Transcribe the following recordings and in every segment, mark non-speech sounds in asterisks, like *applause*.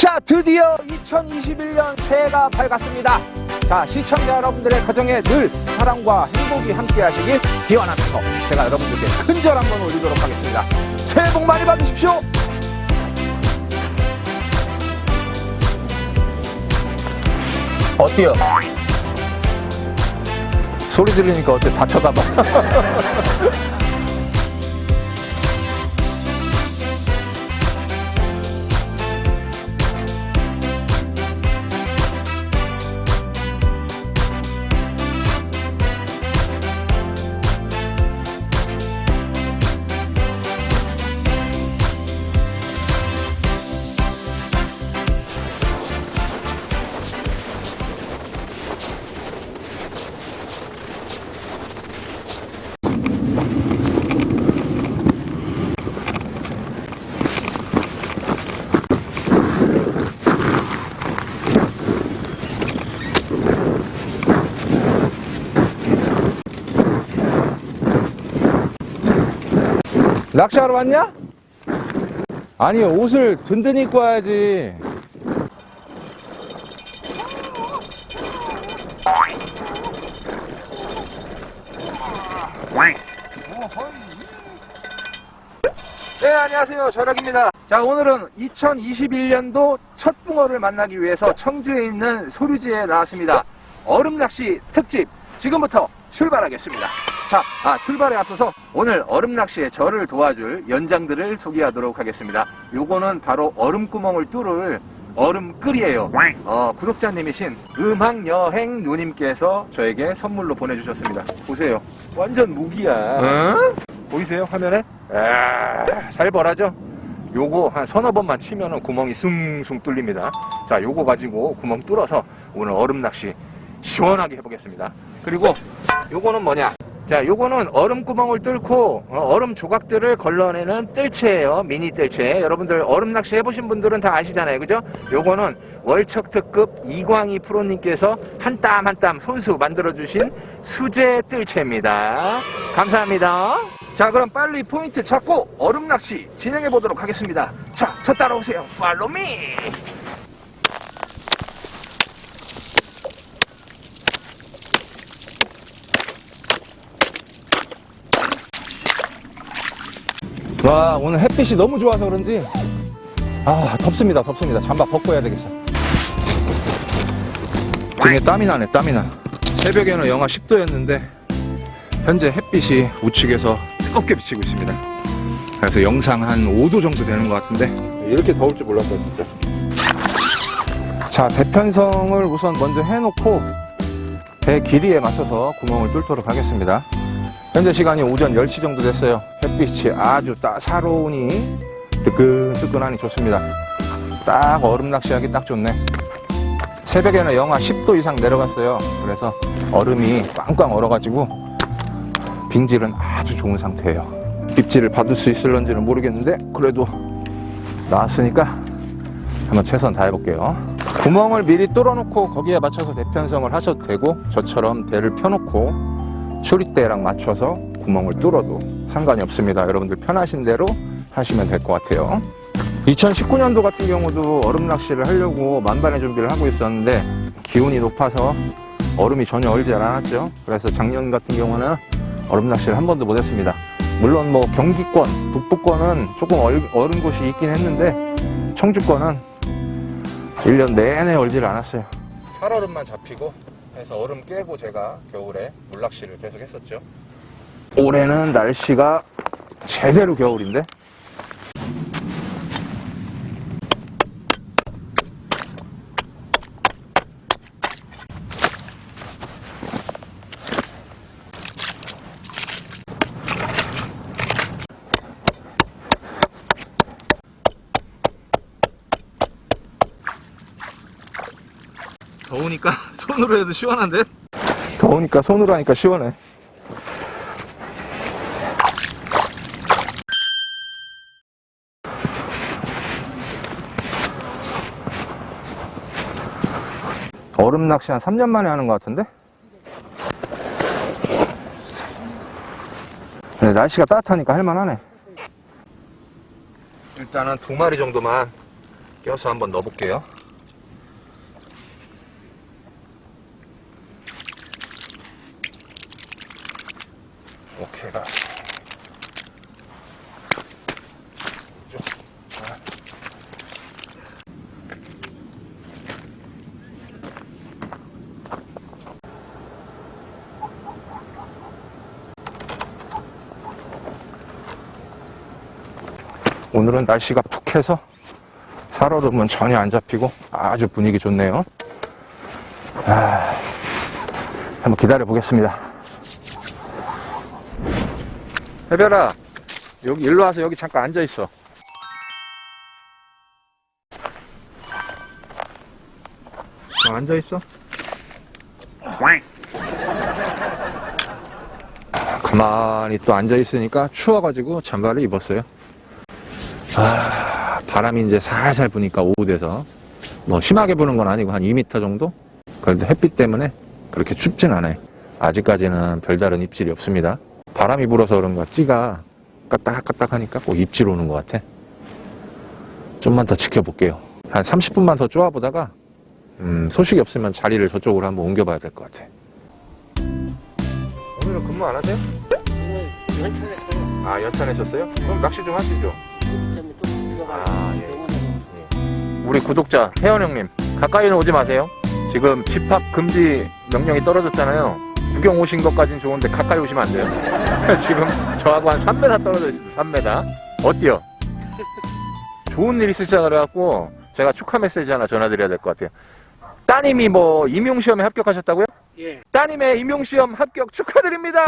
자, 드디어 2021년 새해가 밝았습니다. 자, 시청자 여러분들의 가정에 늘 사랑과 행복이 함께 하시길 기원하면서 제가 여러분들께 큰 절 한번 올리도록 하겠습니다. 새해 복 많이 받으십시오! 어때요? 소리 들리니까 어때? 다 쳐다봐. *laughs* 낚시하러 왔냐? 아니, 옷을 든든히 입고 와야지. 네, 안녕하세요. 절약입니다. 자, 오늘은 2021년도 첫 붕어를 만나기 위해서 청주에 있는 소류지에 나왔습니다. 얼음 낚시 특집. 지금부터 출발하겠습니다. 자, 아, 출발에 앞서서 오늘 얼음 낚시에 저를 도와줄 연장들을 소개하도록 하겠습니다. 요거는 바로 얼음 구멍을 뚫을 얼음 끌이에요. 어, 구독자님이신 음악 여행 누님께서 저에게 선물로 보내주셨습니다. 보세요. 완전 무기야. 보이세요? 화면에? 아, 살벌하죠? 요거 한 서너 번만 치면은 구멍이 숭숭 뚫립니다. 자, 요거 가지고 구멍 뚫어서 오늘 얼음 낚시 시원하게 해보겠습니다. 그리고 요거는 뭐냐? 자, 요거는 얼음 구멍을 뚫고 어, 얼음 조각들을 걸러내는 뜰채예요. 미니 뜰채. 여러분들 얼음 낚시 해보신 분들은 다 아시잖아요. 그죠? 요거는 월척 특급 이광희 프로님께서 한 땀 한 땀 손수 만들어주신 수제 뜰채입니다. 감사합니다. 자, 그럼 빨리 포인트 찾고 얼음 낚시 진행해 보도록 하겠습니다. 자, 저 따라오세요. 팔로미! 와 오늘 햇빛이 너무 좋아서 그런지. 아 덥습니다 덥습니다. 잠바 벗고 해야 되겠어. 등에 땀이 나네 땀이 나. 새벽에는 영하 10도였는데 현재 햇빛이 우측에서 뜨겁게 비치고 있습니다. 그래서 영상 한 5도 정도 되는 것 같은데 이렇게 더울 줄 몰랐어요 진짜. 자 대편성을 우선 먼저 해놓고 배 길이에 맞춰서 구멍을 뚫도록 하겠습니다 현재 시간이 오전 10시 정도 됐어요. 햇빛이 아주 따사로우니 뜨끈뜨끈하니 좋습니다. 딱 얼음 낚시하기 딱 좋네. 새벽에는 영하 10도 이상 내려갔어요. 그래서 얼음이 꽝꽝 얼어가지고 빙질은 아주 좋은 상태예요. 입질을 받을 수 있을런지는 모르겠는데 그래도 나왔으니까 한번 최선 다해볼게요. 구멍을 미리 뚫어놓고 거기에 맞춰서 대편성을 하셔도 되고 저처럼 대를 펴놓고 초리대랑 맞춰서 구멍을 뚫어도 상관이 없습니다. 여러분들 편하신 대로 하시면 될 것 같아요. 2019년도 같은 경우도 얼음 낚시를 하려고 만반의 준비를 하고 있었는데 기온이 높아서 얼음이 전혀 얼지 않았죠. 그래서 작년 같은 경우는 얼음 낚시를 한 번도 못 했습니다. 물론 뭐 경기권, 북부권은 조금 얼, 얼은 곳이 있긴 했는데 청주권은 1년 내내 얼지를 않았어요. 살얼음만 잡히고 해서 얼음 깨고 제가 겨울에 물낚시를 계속 했었죠. 올해는 날씨가 제대로 겨울인데? 더우니까 *laughs* 손으로 해도 시원한데? 더우니까 손으로 하니까 시원해. 얼음 낚시 한 3년 만에 하는 것 같은데? 네, 날씨가 따뜻하니까 할만하네. 일단은 두 마리 정도만 껴서 한번 넣어볼게요. 오케이, 가. 오늘은 날씨가 푹해서 살얼음은 전혀 안 잡히고 아주 분위기 좋네요. 아, 한번 기다려 보겠습니다. 해별아, 여기 일로 와서 여기 잠깐 앉아 있어. 앉아 있어. 가만히 또 앉아 있으니까 추워가지고 잠바를 입었어요. 아, 바람이 이제 살살 부니까 오후 돼서 뭐 심하게 부는 건 아니고 한 2m 정도? 그런데 햇빛 때문에 그렇게 춥진 않아요. 아직까지는 별다른 입질이 없습니다. 바람이 불어서 그런가 찌가 까딱까딱 하니까 꼭 입질 오는 것 같아. 좀만 더 지켜볼게요. 한 30분만 더 쪼아보다가 음, 소식이 없으면 자리를 저쪽으로 한번 옮겨봐야 될 것 같아. 오늘은 근무 안 하세요? 오늘 연차했어요. 아 연차내셨어요? 그럼 낚시 좀 하시죠. 또. 아, 예. 병원에서. 우리 구독자 혜원 형님 가까이는 오지 마세요. 지금 집합 금지 명령이 떨어졌잖아요. 구경 오신 것까진 좋은데 가까이 오시면 안 돼요. *laughs* 지금 저하고 한 3m 떨어져 있습니다. 3m. 어때요? 좋은 일 있으시다 그래갖고 제가 축하 메시지 하나 전화드려야 될 것 같아요. 따님이 뭐 임용시험에 합격하셨다고요? 예. 따님의 임용시험 합격 축하드립니다.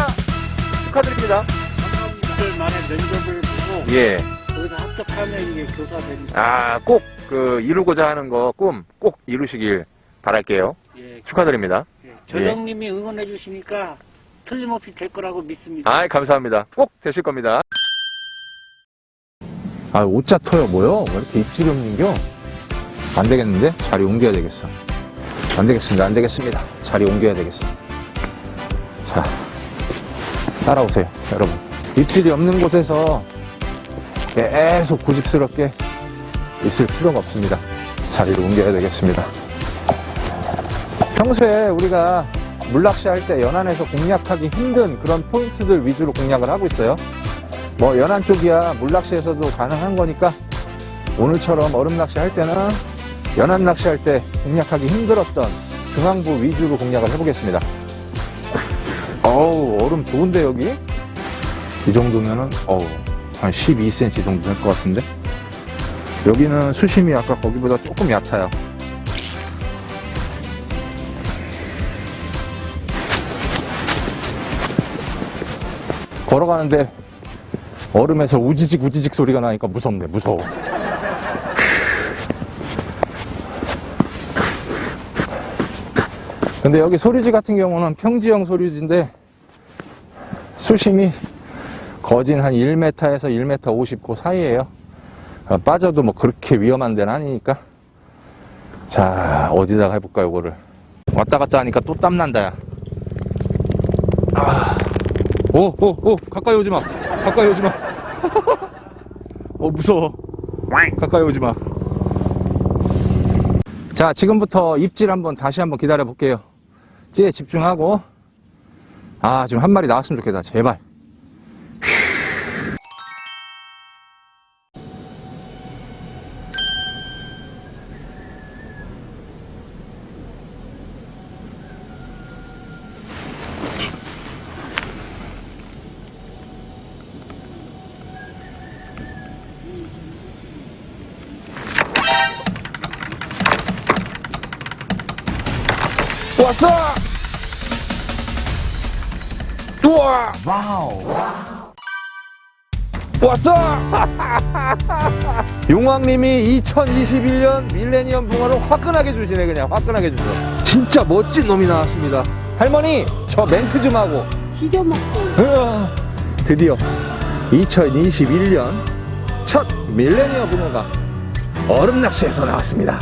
축하드립니다. 감사합니다. 만에 면접을 보고 예. 거기서 합격하면 이게 교사 됩니다. 아, 꼭 그 이루고자 하는 거 꿈 꼭 이루시길 바랄게요. 예. 축하드립니다. 예. 조정님이 응원해 주시니까 틀림없이 될 거라고 믿습니다. 아, 감사합니다. 꼭 되실 겁니다. 아, 오자 터요 뭐요? 왜 이렇게 입질이 없는겨? 안 되겠는데? 자리 옮겨야 되겠어. 안 되겠습니다. 안 되겠습니다. 자리 옮겨야 되겠어. 자, 따라오세요, 여러분. 입질이 없는 곳에서 계속 고집스럽게 있을 필요가 없습니다. 자리를 옮겨야 되겠습니다. 평소에 우리가 물낚시 할 때 연안에서 공략하기 힘든 그런 포인트들 위주로 공략을 하고 있어요. 뭐 연안 쪽이야 물낚시에서도 가능한 거니까 오늘처럼 얼음 낚시 할 때는 연안 낚시 할 때 공략하기 힘들었던 중앙부 위주로 공략을 해보겠습니다. 어우 얼음 좋은데 여기 이 정도면은 어우 한 12cm 정도 될 것 같은데 여기는 수심이 아까 거기보다 조금 얕아요. 걸어가는데 얼음에서 우지직 우지직 소리가 나니까 무섭네 무서워. 근데 여기 소류지 같은 경우는 평지형 소류지인데 수심이 거진 한 1m에서 1m 50그 사이에요. 어, 빠져도 뭐 그렇게 위험한 데는 아니니까. 자 어디다가 해볼까 요거를? 왔다 갔다 하니까 또 땀난다 야. 아. 오, 오, 오, 가까이 오지 마. 가까이 오지 마. 어, 무서워. 가까이 오지 마. 자, 지금부터 입질 한번 다시 한번 기다려 볼게요. 찌에 집중하고. 아, 지금 한 마리 나왔으면 좋겠다. 제발. 왔어! 우와! 왔어! *laughs* 용왕님이 2021년 밀레니엄 붕어를 화끈하게 주시네 그냥. 화끈하게 주셔. 진짜 멋진 놈이 나왔습니다. 할머니 저 멘트 좀 하고. 시저먹고. 으아, 드디어 2021년 첫 밀레니엄 붕어가 얼음 낚시에서 나왔습니다